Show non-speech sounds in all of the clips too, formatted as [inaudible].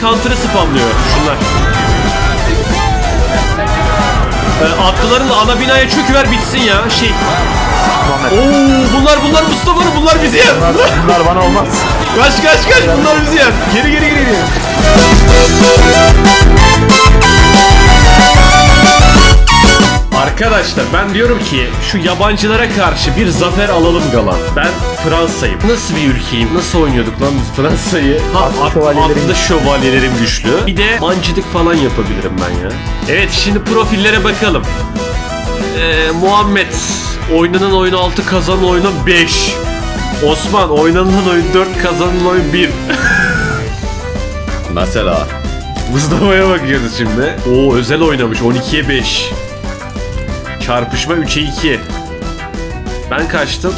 Counter'ı spamlıyor şunlar. Ee, atlıların ana binaya çöküver bitsin ya. Şey. Oo bunlar bunlar Mustafa'nın bunlar bizi yer. Bunlar, bunlar bana olmaz. Kaç kaç kaç bunlar bizi yer. Geri geri geri geri. Arkadaşlar ben diyorum ki şu yabancılara karşı bir zafer alalım Galan. Ben Fransa'yım. Nasıl bir ülkeyim? Nasıl oynuyorduk lan biz Fransa'yı? Ha at, şövalyelerin atlı şövalyelerim güçlü. Bir de mancılık falan yapabilirim ben ya. Evet şimdi profillere bakalım. Ee, Muhammed oynanan oyun 6 kazanan oyunu 5. Osman oynanan oyun 4 kazanan oyun 1. Mesela. Mustafa'ya bakıyoruz şimdi. Oo özel oynamış 12'ye 5. Çarpışma 3'e 2. Ben kaçtım.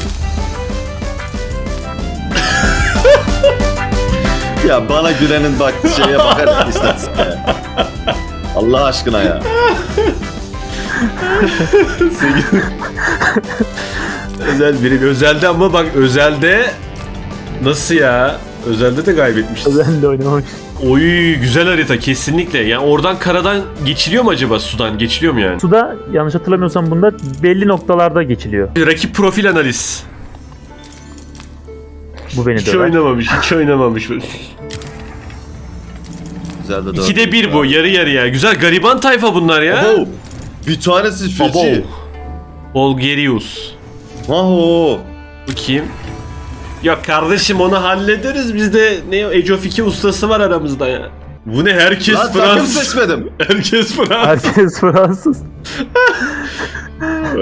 Ya bana gülenin bak şeye bakar istatistikaya. Allah aşkına ya. Özel biri. Özelde ama bak özelde nasıl ya? Özelde de kaybetmişiz. Ben de oynamamış. Oy güzel harita kesinlikle. Yani oradan karadan geçiliyor mu acaba sudan? Geçiliyor mu yani? Suda yanlış hatırlamıyorsam bunda belli noktalarda geçiliyor. Rakip profil analiz. Bu beni Hiç döver. oynamamış, hiç oynamamış. Güzel de dört. İkide bir bu, yarı yarıya. Güzel gariban tayfa bunlar ya. Abo. Bir tanesi Abo. feci. Olgerius. Aho. Bu kim? Yok kardeşim onu hallederiz. Bizde ne o, Age of 2 ustası var aramızda ya. Bu ne herkes Lan takım Fransız. seçmedim. [laughs] Herkes Fransız. Herkes Fransız. [laughs]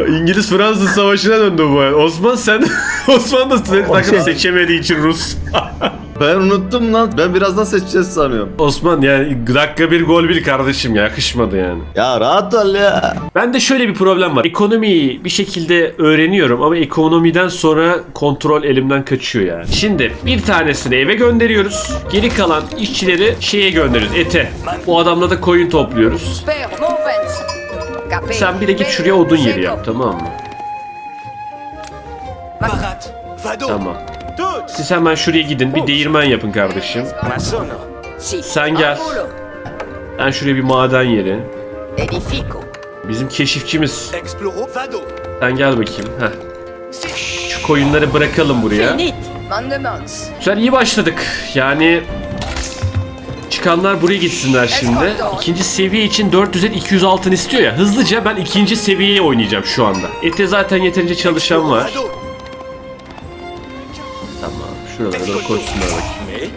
İngiliz Fransız savaşına döndü bu. Osman sen [laughs] Osman da seni takım şey- seçemediği için Rus. Ben unuttum lan. Ben birazdan seçeceğiz sanıyorum. Osman yani dakika bir gol bir kardeşim ya yakışmadı yani. Ya rahat ol ya. Bende şöyle bir problem var. Ekonomiyi bir şekilde öğreniyorum ama ekonomiden sonra kontrol elimden kaçıyor yani. Şimdi bir tanesini eve gönderiyoruz. Geri kalan işçileri şeye gönderiyoruz ete. O adamla da koyun topluyoruz. Sen bir de git şuraya odun yeri yap tamam mı? Tamam. Siz hemen şuraya gidin bir değirmen yapın kardeşim. Sen gel. Ben şuraya bir maden yeri. Bizim keşifçimiz. Sen gel bakayım. Heh. Şu koyunları bırakalım buraya. Güzel iyi başladık. Yani çıkanlar buraya gitsinler şimdi. İkinci seviye için 400'e 200 altın istiyor ya. Hızlıca ben ikinci seviyeye oynayacağım şu anda. Ete zaten yeterince çalışan var. Da koysunlar bakayım.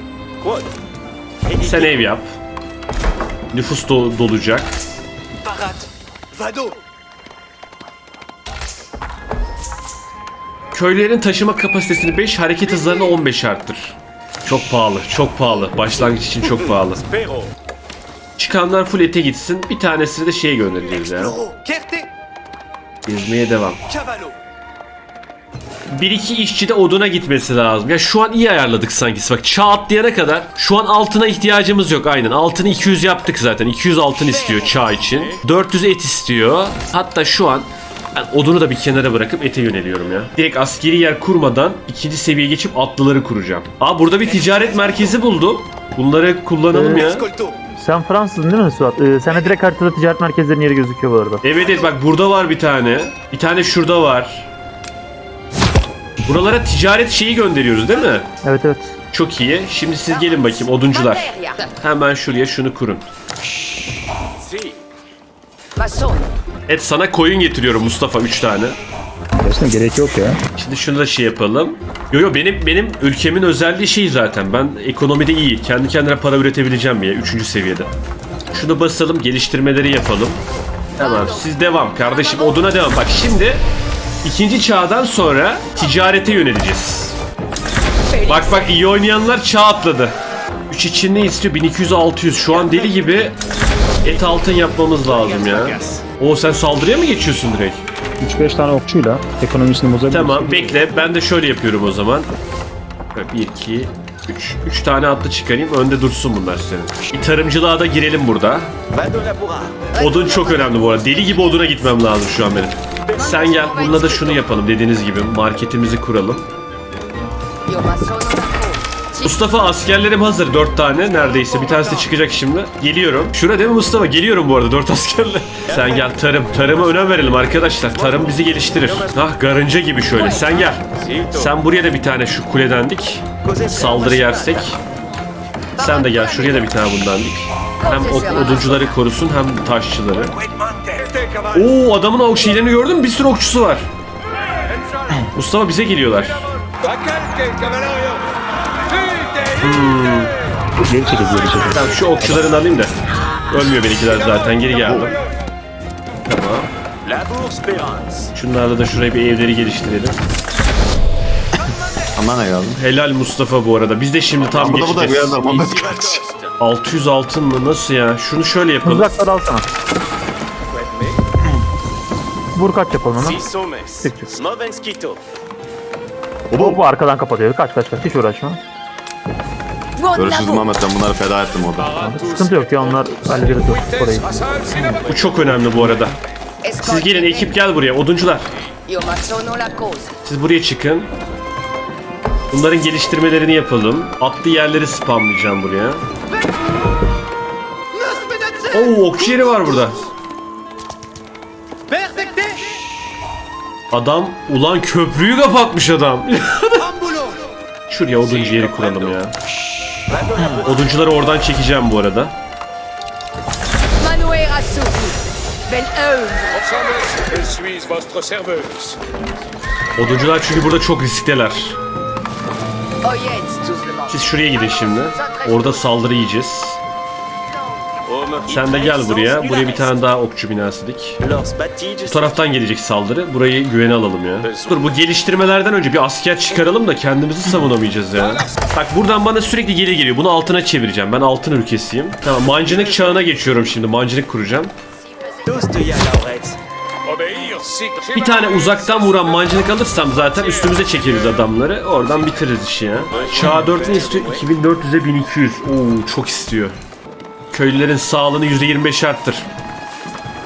Sen ev yap. Nüfus do- dolacak. Köylerin taşıma kapasitesini 5, hareket hızlarını 15 arttır. Çok pahalı, çok pahalı. Başlangıç için çok pahalı. Çıkanlar full ete gitsin. Bir tanesini de şeye göndereceğiz ya. Kerte, Gezmeye devam. Bir iki işçi de oduna gitmesi lazım. Ya şu an iyi ayarladık sanki. Bak çağ atlayana kadar şu an altına ihtiyacımız yok aynen. Altını 200 yaptık zaten. 200 altın istiyor çağ için. 400 et istiyor. Hatta şu an ben odunu da bir kenara bırakıp ete yöneliyorum ya. Direkt askeri yer kurmadan ikinci seviyeye geçip atlıları kuracağım. Aa burada bir ticaret merkezi buldum. Bunları kullanalım ya. Sen Fransızsın değil mi Suat? Ee, sana direkt haritada ticaret merkezlerinin yeri gözüküyor bu arada. Evet evet bak burada var bir tane. Bir tane şurada var. Buralara ticaret şeyi gönderiyoruz değil mi? Evet evet. Çok iyi. Şimdi siz gelin bakayım oduncular. Hemen şuraya şunu kurun. Evet sana koyun getiriyorum Mustafa 3 tane. Gerçekten gerek yok ya. Şimdi şunu da şey yapalım. Yo yo benim benim ülkemin özelliği şey zaten. Ben ekonomide iyi. Kendi kendine para üretebileceğim ya 3. seviyede. Şunu basalım, geliştirmeleri yapalım. Tamam siz devam kardeşim oduna devam. Bak şimdi ikinci çağdan sonra ticarete yöneleceğiz. Bak bak iyi oynayanlar çağ atladı. 3 için ne istiyor? 1200-600. Şu an deli gibi et altın yapmamız lazım ya. O sen saldırıya mı geçiyorsun direkt? 3-5 tane okçuyla ekonomisini bozabilirsin. Tamam bekle ben de şöyle yapıyorum o zaman. 1, 2, 3. 3 tane atlı çıkarayım önde dursun bunlar senin. Bir tarımcılığa da girelim burada. Odun çok önemli bu arada. Deli gibi oduna gitmem lazım şu an benim. Sen gel bununla da şunu yapalım dediğiniz gibi marketimizi kuralım. Mustafa askerlerim hazır dört tane neredeyse bir tanesi de çıkacak şimdi. Geliyorum. Şura değil mi Mustafa? Geliyorum bu arada dört askerle. Sen gel tarım. Tarıma önem verelim arkadaşlar. Tarım bizi geliştirir. Ah garınca gibi şöyle. Sen gel. Sen buraya da bir tane şu kuleden dik. Saldırı yersek. Sen de gel şuraya da bir tane bundan dik. Hem oduncuları korusun hem taşçıları. Oo adamın o şeylerini gördün mü? Bir sürü okçusu var. Mustafa bize geliyorlar. Geri çekil geri çekil. Tamam şu okçularını alayım da. Ölmüyor benimkiler zaten geri geldim. Tamam. Şunlarla da şuraya bir evleri geliştirelim. Aman geldim. Helal Mustafa bu arada. Biz de şimdi tam Bu da bu da geçeceğiz. geldi. Muhammed kaç. 600 altın mı? Nasıl ya? Şunu şöyle yapalım. Mızrakları alsana. Vur kaç yapalım tık. Smovenskito. Bu, bu arkadan kapatıyor. Kaç kaç kaç. Hiç uğraşma. Görüşürüz. Muhammed ben bunları feda ettim orada. Sıkıntı yok ya onlar hallederiz o- orayı. Bu çok önemli bu arada. Siz gelin ekip gel buraya. Oduncular. Siz buraya çıkın. Bunların geliştirmelerini yapalım. Atlı yerleri spamlayacağım buraya. Oo okçu yeri var burada. Adam ulan köprüyü kapatmış adam. [laughs] Şuraya oduncu yeri kuralım ya. [laughs] Oduncuları oradan çekeceğim bu arada. Oduncular çünkü burada çok riskteler. Monde. Siz şuraya gidin şimdi. Orada saldırı yiyeceğiz. Sen de gel buraya. Buraya bir tane daha okçu binası dik. Bu taraftan gelecek saldırı. Burayı güvene alalım ya. Dur bu geliştirmelerden önce bir asker çıkaralım da kendimizi savunamayacağız ya. Bak buradan bana sürekli geri geliyor. Bunu altına çevireceğim. Ben altın ülkesiyim. Tamam mancınık çağına geçiyorum şimdi. Mancınık kuracağım. Bir tane uzaktan vuran mancınık alırsam zaten üstümüze çekeriz adamları. Oradan bitiririz işi ya. Çağ 4 ne istiyor? 2400'e 1200. Oo çok istiyor. Köylülerin sağlığını %25 arttır.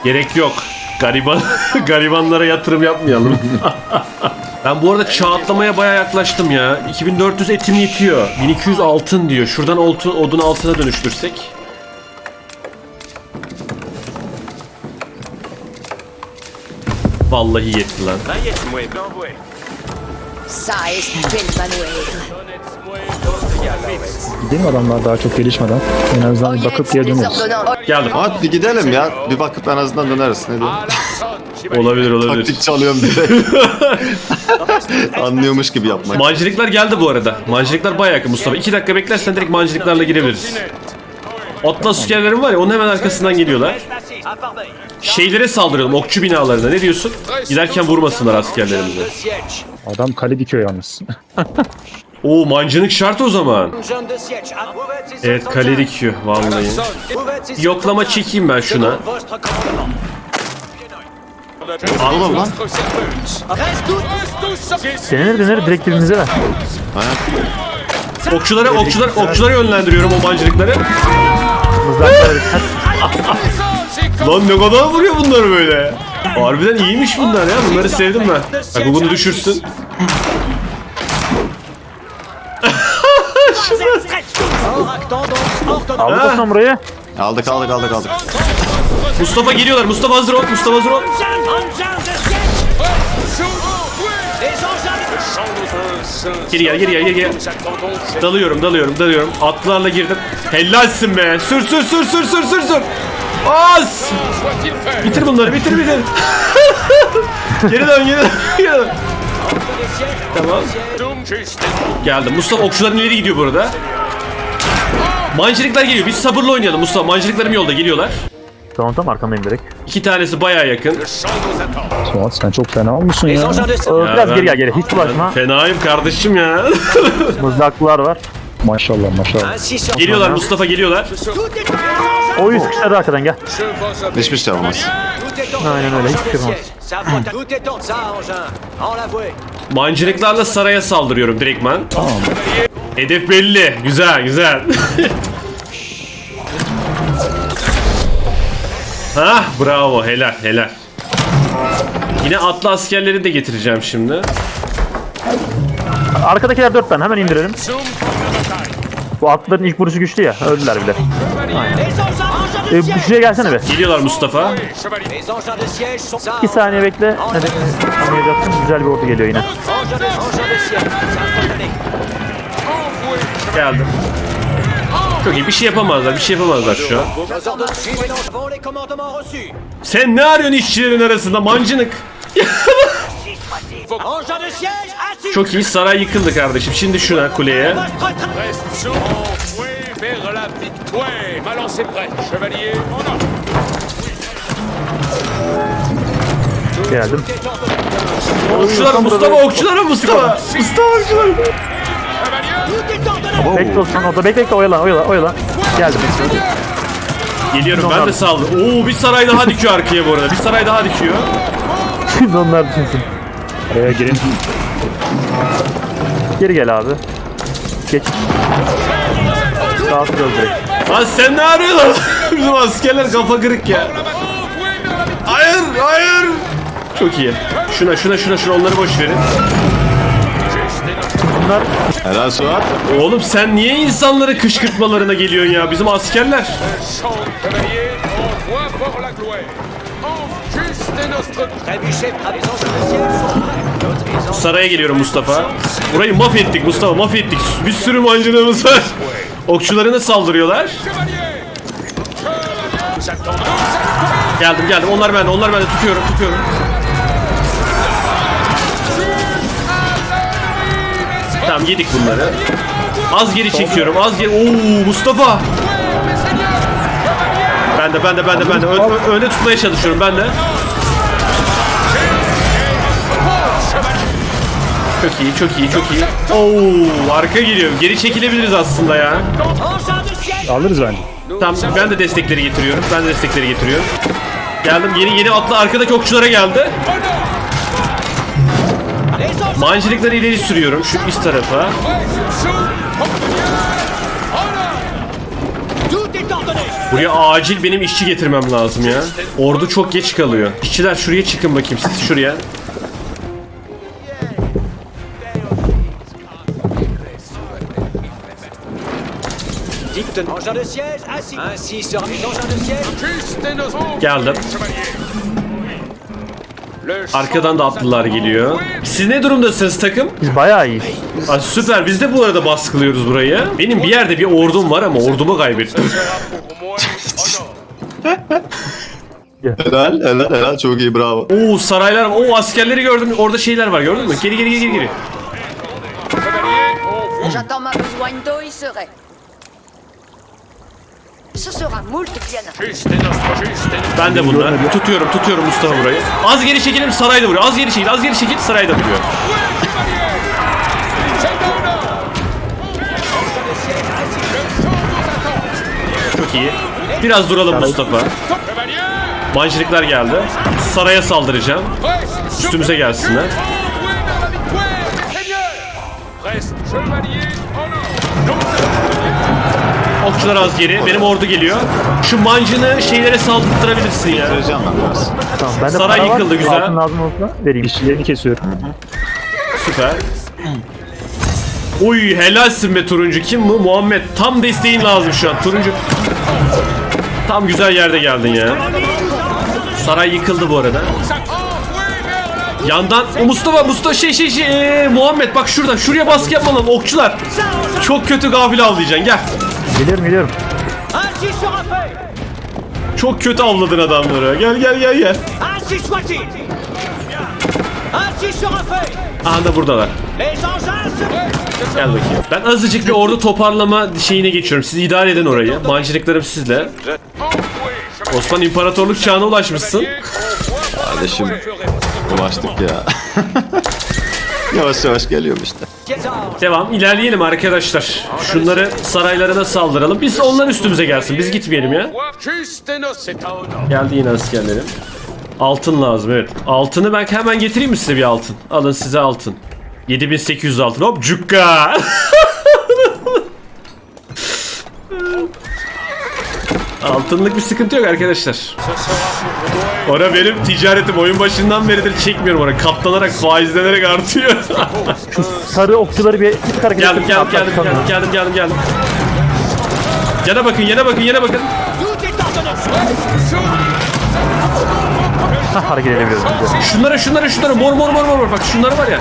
Gerek yok. Gariban, [laughs] garibanlara yatırım yapmayalım. [laughs] ben bu arada çağ atlamaya bayağı yaklaştım ya. 2400 etim yetiyor. 1200 altın diyor. Şuradan oltu, odun altına dönüştürsek. Vallahi yetti lan. Rayet moué. Gidelim adamlar daha çok gelişmeden. En azından bir bakıp geri döneriz. Geldim. Hadi gidelim ya. Bir bakıp en azından döneriz. Ne diyorsun? Olabilir olabilir. Taktik çalıyorum direkt. [laughs] Anlıyormuş gibi yapmak. Mancınıklar geldi bu arada. Mancınıklar bayağı yakın Mustafa. İki dakika beklersen direkt mancınıklarla girebiliriz. Atlas askerlerim var ya onun hemen arkasından geliyorlar. Şeylere saldıralım okçu binalarına ne diyorsun? Giderken vurmasınlar askerlerimizi. Adam kale dikiyor yalnız. [laughs] Oo mancınık şart o zaman. Evet kale dikiyor vallahi. Yoklama çekeyim ben şuna. Alalım lan. Denir denir direkt dibimize ver. Okçulara okçular okçulara yönlendiriyorum o mancınıkları. Lan ne kadar vuruyor bunlar böyle. Harbiden iyiymiş bunlar ya. Bunları sevdim ben. Bak bu bunu düşürsün. Aldık Osman burayı. Aldık aldık aldık aldık. Mustafa geliyorlar. Mustafa hazır ol. Mustafa hazır ol. Geri gel geri gel geri gel. Dalıyorum dalıyorum dalıyorum. Atlarla girdim. Helalsin be. Sür sür sür sür sür sür sür. As! Bitir bunları bitir bitir. [laughs] geri dön geri dön. Geri dön. Tamam. Geldim. Mustafa okçuların ileri gidiyor bu arada. Mancınıklar geliyor. Biz sabırla oynayalım Mustafa. Mancınıklarım yolda geliyorlar. Tamam tamam arkandayım direkt. İki tanesi bayağı yakın. Suat sen çok fena olmuşsun ya. Ee, biraz ben- geri gel geri. Hiç bulaşma. Fenayım kardeşim ya. [laughs] Mızraklılar var. Maşallah maşallah. Geliyorlar Mustafa geliyorlar. O yüz sıkıştırdı arkadan gel. Hiçbir şey olmaz. Aynen öyle hiçbir şey olmaz. Tout est en ça, engin. En l'avouer. Mancınıklarla saraya saldırıyorum direktman. Hedef belli. Güzel güzel. [laughs] Hah bravo helal helal. Yine atlı askerleri de getireceğim şimdi. Arkadakiler dört tane hemen indirelim. Bu atların ilk vuruşu güçlü ya. Öldüler bile. E, siège şuraya gelsene be. Geliyorlar Mustafa. 2 saniye bekle. Anlayacaksın. Güzel bir ordu geliyor yine. Geldim. Çok iyi bir şey yapamazlar bir şey yapamazlar şu an. Sen ne arıyorsun işçilerin arasında mancınık? [laughs] Çok iyi saray yıkıldı kardeşim. Şimdi şuna kuleye. Geldim. Okçulara Mustafa okçulara Mustafa. Mustafa ordonné. Bekle Osman orada. Bekle bekle oyalan oyalan oyalan. Geldim. Geliyorum ben de saldım. Oo bir saray daha dikiyor arkaya bu arada. Bir saray daha dikiyor. [laughs] Şimdi onlar düşünsün. Araya girin. Geri gel abi. Geç. Rahatsız ol direkt. Lan sen ne arıyorsun? [laughs] Bizim askerler kafa kırık ya. Hayır hayır. Çok iyi. Şuna şuna şuna şuna onları boş verin. Bunlar Helal Suat. Oğlum sen niye insanları kışkırtmalarına geliyorsun ya? Bizim askerler. Saraya geliyorum Mustafa. Burayı mahvettik Mustafa mahvettik. Bir sürü mancınığımız var. Okçularına saldırıyorlar. Geldim geldim. Onlar bende. Onlar bende. Tutuyorum tutuyorum. Tamam yedik bunları. Az geri çekiyorum. Az geri. Oo Mustafa. Ben de ben de ben de ben de ö- öne tutmaya çalışıyorum ben de. Çok iyi, çok iyi, çok iyi. Oo, arka geliyor. Geri çekilebiliriz aslında ya. Alırız bence. Tamam, ben de destekleri getiriyorum. Ben de destekleri getiriyorum. Geldim, yeni yeni atlı arkadaki okçulara geldi. Mancınıkları ileri sürüyorum şu üst tarafa. Buraya acil benim işçi getirmem lazım ya. Ordu çok geç kalıyor. İşçiler şuraya çıkın bakayım siz şuraya. Dites engins de siège, ainsi. Ainsi sera les engins de siège. Geldim. Arkadan da atlılar geliyor. Siz ne durumdasınız takım? biz bayağı iyiyiz. Aa, süper biz de bu arada baskılıyoruz burayı. Benim bir yerde bir ordum var ama ordumu kaybettim. Helal helal helal çok iyi bravo. Oo saraylar Oo askerleri gördüm. Orada şeyler var gördün mü? Geri geri geri geri. Ce sera moult bien. Ben de bunlar. Tutuyorum tutuyorum Mustafa burayı. Az geri çekelim sarayda vuruyor. Az geri çekil az geri çekil sarayda vuruyor. Çok iyi. Biraz duralım Mustafa. Mancınıklar geldi. Saraya saldıracağım. Üstümüze gelsinler. Okçular az geri. Benim ordu geliyor. Şu mancını şeylere saldırtırabilirsin ya. Vereceğim ben biraz. Tamam bende Saray para var. yıkıldı, güzel. Altın lazım olsa vereyim. İşçilerini kesiyorum. Süper. Uy helalsin be turuncu. Kim bu? Muhammed. Tam desteğin lazım şu an. Turuncu. Tam güzel yerde geldin ya. Saray yıkıldı bu arada. Yandan o Mustafa Mustafa şey şey şey ee, Muhammed bak şuradan şuraya baskı yapma lan okçular. Çok kötü gafil avlayacaksın gel. Geliyorum geliyorum. Ainsi sera fait. Çok kötü avladın adamları. Gel gel gel gel. Aha da buradalar. Gel bakayım. Ben azıcık bir ordu toparlama şeyine geçiyorum. Siz idare edin orayı. Mancınıklarım sizle. Osman İmparatorluk çağına ulaşmışsın. Kardeşim ulaştık ya. [laughs] yavaş yavaş geliyorum işte. Devam ilerleyelim arkadaşlar. Şunları saraylarına saldıralım. Biz onlar üstümüze gelsin. Biz gitmeyelim ya. Geldi yine askerlerim. Altın lazım evet. Altını ben hemen getireyim mi size bir altın? Alın size altın. 7800 altın. Hop cukka. [laughs] Altınlık bir sıkıntı yok arkadaşlar. Ora benim ticaretim oyun başından beridir çekmiyorum ona. Katlanarak, faizlenerek artıyor. Sarı okçuları bir ilk hareket geldim, geldim, geldim, geldim, geldim, geldim, geldim. Yana bakın, yana bakın, yana bakın. Hah, hareket edebiliyoruz. Şunlara, şunlara, şunlara. Mor, mor, mor, mor. mor. Bak şunlar var ya.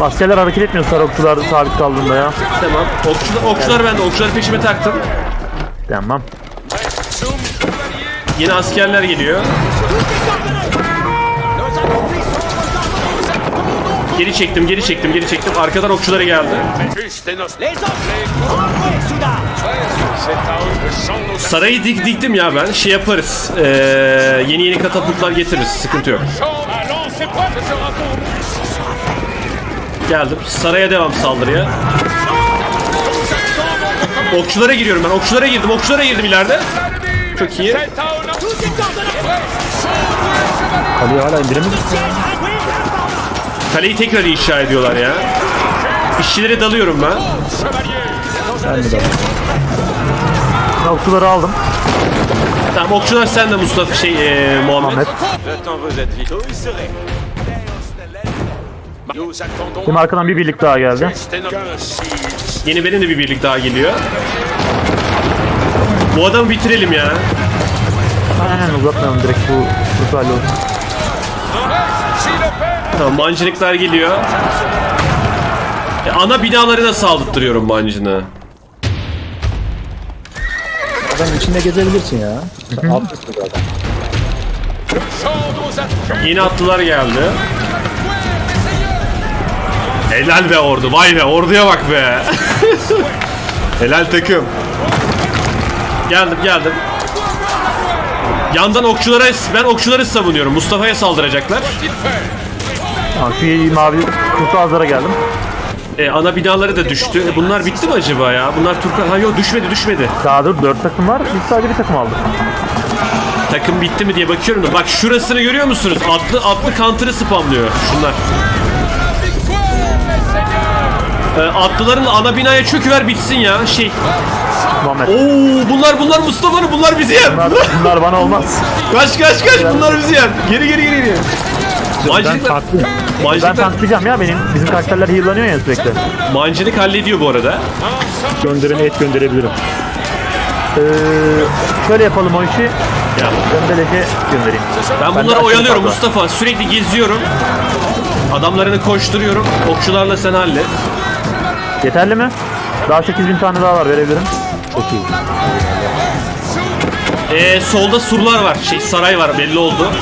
Askerler hareket etmiyor sarı okçular sabit kaldığında ya. Tamam. Okçular, okçular bende. Okçuları peşime taktım. Tamam. Yine askerler geliyor. Geri çektim, geri çektim, geri çektim. Arkadan okçuları geldi. Sarayı dik diktim ya ben. Şey yaparız. Ee, yeni yeni katapultlar getiririz. Sıkıntı yok. Geldim. Saraya devam saldırıya. Okçulara giriyorum ben. Okçulara girdim. Okçulara girdim ileride. Çok iyi. Kaleyi hala indiremedi. Kaleyi tekrar inşa ediyorlar ya. İşçilere dalıyorum ben. Ben daha? Ben okçuları aldım. Tamam okçular sen de Mustafa şey ee, Muhammed. Ahmet. Şimdi arkadan bir birlik daha geldi. Yeni benim de bir birlik daha geliyor. Bu adamı bitirelim ya. Aynen uzatmayalım direkt bu bu olsun. Tamam mancınıklar geliyor. E, ana binaları da saldırttırıyorum mancını. Adam içinde gezebilirsin ya. Altırsın zaten. Yeni atlılar geldi. Helal be ordu. Vay be orduya bak be. [laughs] Helal takım. Geldim geldim. Yandan okçulara ben okçuları savunuyorum. Mustafa'ya saldıracaklar. Şu mavi kurtazlara geldim. E, ana binaları da düştü. E, bunlar bitti mi acaba ya? Bunlar Turka... Ha yok düşmedi düşmedi. Daha dur 4 takım var. Biz sadece bir takım aldık. Takım bitti mi diye bakıyorum da. Bak şurasını görüyor musunuz? Atlı atlı counter'ı spamlıyor. Şunlar. E, atlıların ana binaya çöküver bitsin ya. Şey. Muhammed. Oo bunlar bunlar Mustafa'nın bunlar bizi yer. Bunlar, bunlar bana olmaz. Kaç kaç kaç bunlar bizi yer. Geri geri geri geri. Ben Mancınıklar. Ben mancınıklar, tanklayacağım ya benim. Bizim karakterler heal'lanıyor ya sürekli. mancınık hallediyor bu arada. Gönderene et gönderebilirim. Ee, şöyle yapalım o işi. Ya, Ben göndereyim. ben bunları oyalıyorum. Mustafa. Sürekli geziyorum. Adamlarını koşturuyorum. Okçularla sen hallet. Yeterli mi? Daha 8000 tane daha var verebilirim. Çok iyi. Ee, solda surlar var. Şey saray var belli oldu.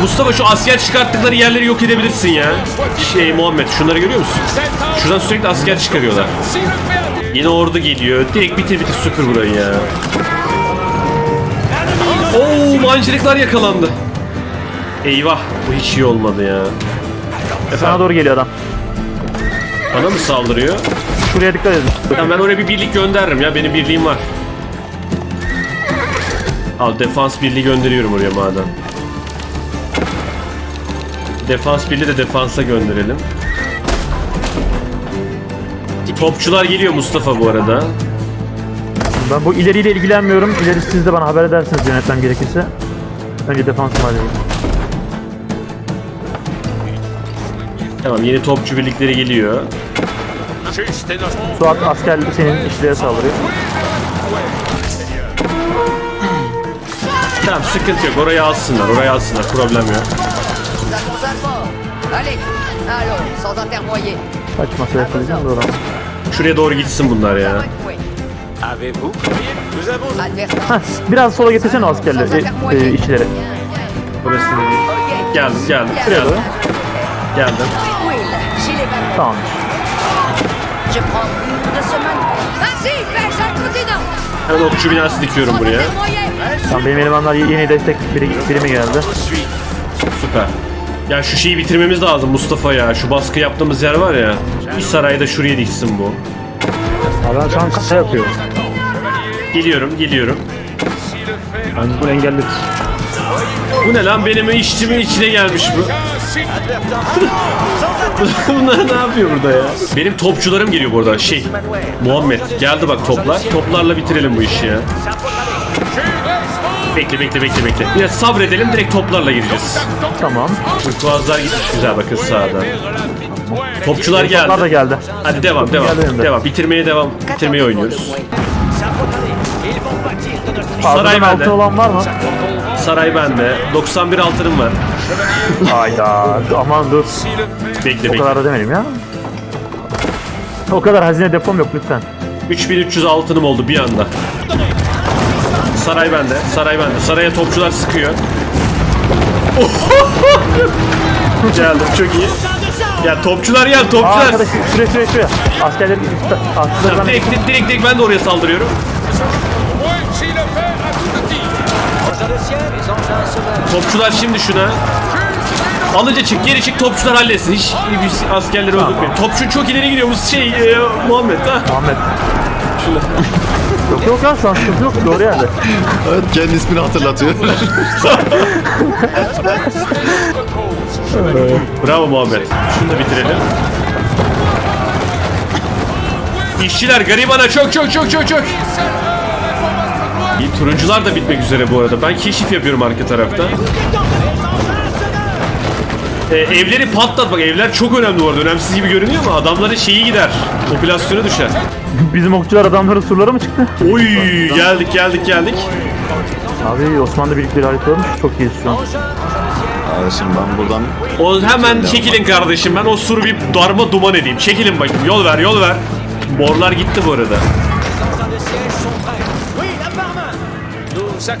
Mustafa şu asker çıkarttıkları yerleri yok edebilirsin ya. Şey Muhammed şunları görüyor musun? Şuradan sürekli asker çıkarıyorlar. Yine ordu geliyor. Direkt bitir bitir süpür burayı ya. Oo mancınıklar yakalandı. Eyvah bu hiç iyi olmadı ya. Sana doğru geliyor adam. Bana mı saldırıyor? Şuraya dikkat edin. Tamam ben oraya bir birlik gönderirim ya. Benim birliğim var. Al defans birliği gönderiyorum oraya madem. Defans birliği de defansa gönderelim. Topçular geliyor Mustafa bu arada. Ben bu ileriyle ilgilenmiyorum. İleri siz de bana haber edersiniz yönetmem gerekirse. Önce defansımı halledeyim. Tamam yeni topçu birlikleri geliyor. Suat asker senin işlere saldırıyor. Tamam sıkıntı yok orayı alsınlar orayı alsınlar problem yok. Kaç masa yakalayacağım da oran. Şuraya doğru gitsin bunlar ya. Advertance. biraz sola getirsene o askerleri, e, e, işçileri. Burası değil. Geldim geldim Bien. geldim. Geldim. Will, j'ai les ballons. Tamam. Je prends une de ce man. Ainsi, fais un continent. Hemen okçu binası dikiyorum buraya. Tamam benim elemanlar yeni destek biri, birimi geldi. Süper. Ya şu şeyi bitirmemiz lazım Mustafa ya. Şu baskı yaptığımız yer var ya. Bir sarayda şuraya diksin bu. Adam şu an kasa yapıyor. Geliyorum, geliyorum. Ben bunu engelledim. Bu ne lan benim işçimin içine gelmiş bu. Ainsi [laughs] Bunlar ne yapıyor burada ya? Benim topçularım geliyor burada. Şey, Muhammed geldi bak toplar. Toplarla bitirelim bu işi ya. Bekle bekle bekle bekle. Biraz sabredelim direkt toplarla gireceğiz. Tamam. Turkuazlar gitmiş güzel bakın sağdan. Topçular Toplar da geldi. geldi. Hadi devam devam. geldi. Devam. Bitirmeye devam. Bitirmeye oynuyoruz. Saray bende. olan var mı? Saray bende. 91 altınım var. Hayda. Aman dur. Bekle O bekle. kadar da demedim ya. O kadar hazine depom yok lütfen. 3300 altınım oldu bir anda. Saray bende. Saray bende. Saraya topçular sıkıyor. [laughs] Geldim çok iyi. Ya topçular Aa topçular. arkadaş şuraya şuraya şuraya. Askerleri ben Direkt, direkt, direkt, direkt ben de oraya saldırıyorum. Topçular şimdi şuna. Alınca çık geri çık topçular halletsin. Hiç biz askerleri öldürmeyin. Topçu çok ileri gidiyor. Bu şey e, Muhammed ha. Ahmet. Yok yok ya şu an sıkıntı yok doğru yerde. Evet kendi ismini hatırlatıyor. Bravo Muhammed. Şunu da bitirelim. İşçiler garibana çok çok çok çok çok. İyi turuncular da bitmek üzere bu arada. Ben keşif yapıyorum arka tarafta. Ee, evleri patlat bak evler çok önemli bu arada. Önemsiz gibi görünüyor ama adamların şeyi gider. Popülasyonu düşer. Bizim okçular adamların surları mı çıktı? Oy geldik geldik geldik. Abi Osmanlı birlikleri haritalarmış çok iyiyiz şu an. Kardeşim ben buradan O hemen çekilin kardeşim. Ben o suru bir darma duman edeyim. Çekilin bakayım. Yol ver yol ver. Morlar gitti bu arada. La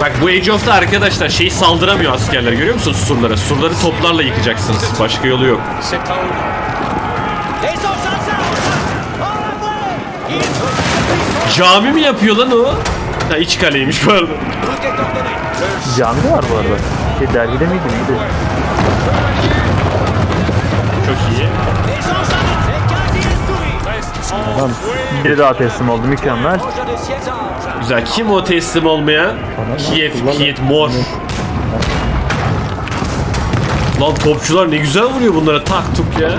Bak bu Age of'ta arkadaşlar şey saldıramıyor askerler görüyor musunuz surlara? Surları toplarla yıkacaksınız. Başka yolu yok. Cami mi yapıyor lan o? Ha iç kaleymiş est ordonné. Cami de var bu arada. Şey dergide miydi? Neydi? Çok iyi. Souris. Biri daha teslim oldu mükemmel. Güzel. Kim o teslim olmayan? Kiev, Kiev, Mor. Lan topçular ne güzel vuruyor bunlara tak tuk ya. [laughs]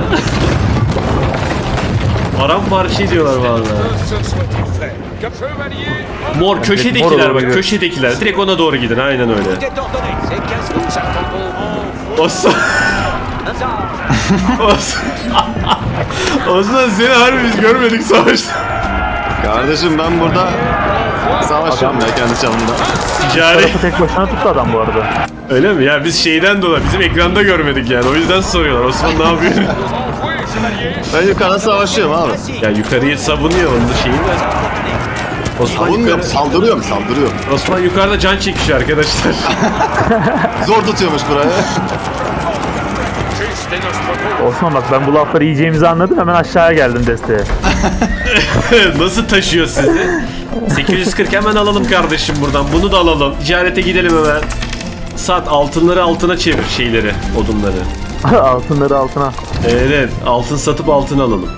Paramparça ediyorlar fait. Chevalier, Mor köşedekiler bak köşedekiler. Direkt ona doğru gidin aynen öyle. Tout est [laughs] ordonné. C'est 15 roues. Ça Osman. Un [laughs] Osman. Osman seni harbi biz görmedik savaşta. Kardeşim ben burada savaşıyorum ya kendi çapımda. Ticari. Tarafı tek başına tuttu adam bu arada. Öyle mi? Ya biz şeyden dolayı bizim ekranda görmedik yani. O yüzden soruyorlar. Osman ne yapıyor? Ben yukarıda savaşıyorum abi. ya yukarıya savunuyor onun da şeyi de. Osman, Savunmuyorum, yukarı, saldırıyorum, saldırıyorum. Osman yukarıda can çekişiyor arkadaşlar. [laughs] Zor tutuyormuş tour. Osman bak ben bu lafları yiyeceğimizi anladım hemen aşağıya geldim desteğe. [laughs] Nasıl taşıyor sizi? 840 hemen alalım kardeşim buradan. Bunu da alalım. Ticarete gidelim hemen. Sat altınları altına çevir şeyleri, odunları. [laughs] Altınları altına. Evet, altın satıp altın alalım.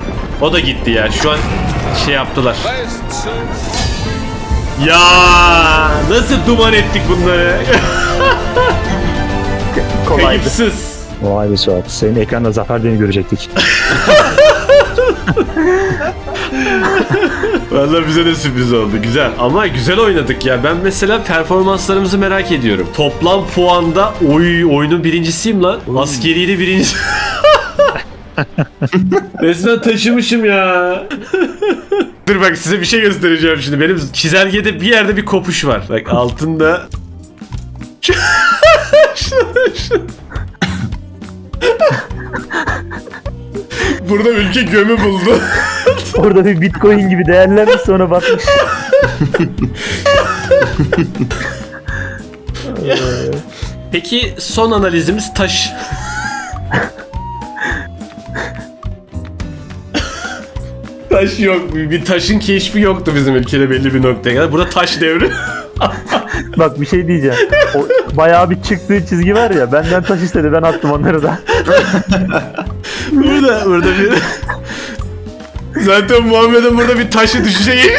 O da gitti ya. Şu an şey yaptılar. Ya nasıl duman ettik bunları? [laughs] Kolaydı. Kayıpsız. Vay be Suat. Senin ekranda Zafer Deni görecektik. [laughs] [laughs] Vallahi bize de sürpriz oldu. Güzel. Ama güzel oynadık ya. Ben mesela performanslarımızı merak ediyorum. Toplam puanda oy oyunun birincisiyim lan. Askeri de birinci. [laughs] Resmen taşımışım ya. Dur bak size bir şey göstereceğim şimdi. Benim çizelgede bir yerde bir kopuş var. Bak altında [laughs] Burada ülke gömü buldu. [laughs] Orada bir bitcoin gibi değerlenmiş sonra batmış. Peki son analizimiz taş. taş yok. Bir taşın keşfi yoktu bizim ülkede belli bir noktaya kadar. Burada taş devri. [laughs] Bak bir şey diyeceğim. O bayağı bir çıktığı çizgi var ya benden taş istedi ben attım onları da. [laughs] burada, burada bir... [laughs] Zaten Muhammed'in burada bir taşı düşeceği